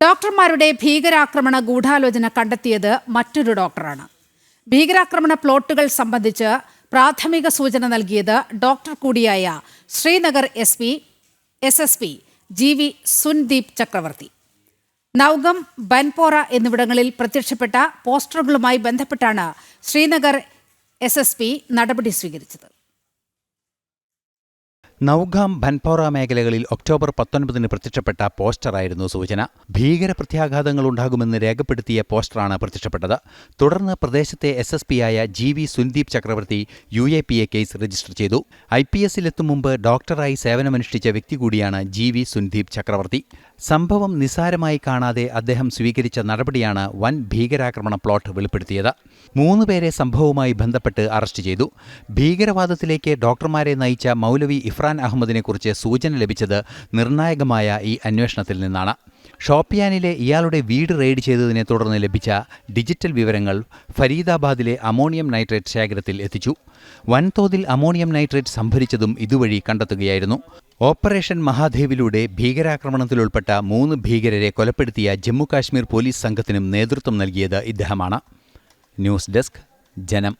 ഡോക്ടർമാരുടെ ഭീകരാക്രമണ ഗൂഢാലോചന കണ്ടെത്തിയത് മറ്റൊരു ഡോക്ടറാണ്. ഭീകരാക്രമണ പ്ലോട്ടുകൾ സംബന്ധിച്ച് പ്രാഥമിക സൂചന നൽകിയത് ഡോക്ടർ കൂടിയായ Srinagar S P S S P G V Sundeep Chakravarthy. Nowgam Banpora എന്നിവിടങ്ങളിൽ പ്രത്യക്ഷപ്പെട്ട പോസ്റ്ററുകളുമായി ബന്ധപ്പെട്ടാണ് ശ്രീനഗർ എസ് എസ് പി നടപടി സ്വീകരിച്ചത്. നൌഗാം ഭൻപോറ മേഖലകളിൽ ഒക്ടോബർ പത്തൊൻപതിന് പ്രത്യക്ഷപ്പെട്ട പോസ്റ്ററായിരുന്നു സൂചന. ഭീകര പ്രത്യാഘാതങ്ങൾ ഉണ്ടാകുമെന്ന് രേഖപ്പെടുത്തിയ പോസ്റ്ററാണ് പ്രത്യക്ഷപ്പെട്ടത്. തുടർന്ന് പ്രദേശത്തെ S S പിയായ G V Sundeep Chakravarthy U A P A case register ചെയ്തു. ഐ പി എസിലെത്തും മുമ്പ് ഡോക്ടറായി സേവനമനുഷ്ഠിച്ച വ്യക്തി കൂടിയാണ് ജി വി സുൻദീപ് ചക്രവർത്തി. സംഭവം നിസ്സാരമായി കാണാതെ അദ്ദേഹം സ്വീകരിച്ച നടപടിയാണ് വൻ ഭീകരാക്രമണ പ്ലോട്ട് വെളിപ്പെടുത്തിയത്. മൂന്ന് പേരെ സംഭവവുമായി ബന്ധപ്പെട്ട് അറസ്റ്റ് ചെയ്തു. ഭീകരവാദത്തിലേക്ക് ഡോക്ടർമാരെ നയിച്ച മൗലവി ഇഫ്രാൻ അഹമ്മദിനെക്കുറിച്ച് സൂചന ലഭിച്ചത് നിർണായകമായ ഈ അന്വേഷണത്തിൽ നിന്നാണ്. ഷോപ്പിയാനിലെ ഇയാളുടെ വീട് റെയ്ഡ് ചെയ്തതിനെ തുടർന്ന് ലഭിച്ച ഡിജിറ്റൽ വിവരങ്ങൾ ഫരീദാബാദിലെ അമോണിയം നൈട്രേറ്റ് ശേഖരത്തിൽ എത്തിച്ചു. വൻതോതിൽ അമോണിയം നൈട്രേറ്റ് സംഭരിച്ചതും ഇതുവഴി കണ്ടെത്തുകയായിരുന്നു. ഓപ്പറേഷൻ മഹാദേവിലൂടെ ഭീകരാക്രമണത്തിലുൾപ്പെട്ട മൂന്ന് ഭീകരരെ കൊലപ്പെടുത്തിയ ജമ്മു കാശ്മീർ പോലീസ് സംഘത്തിനും നേതൃത്വം നൽകിയത് ഇദ്ദേഹമാണ്. ന്യൂസ് ഡെസ്ക് ജനം.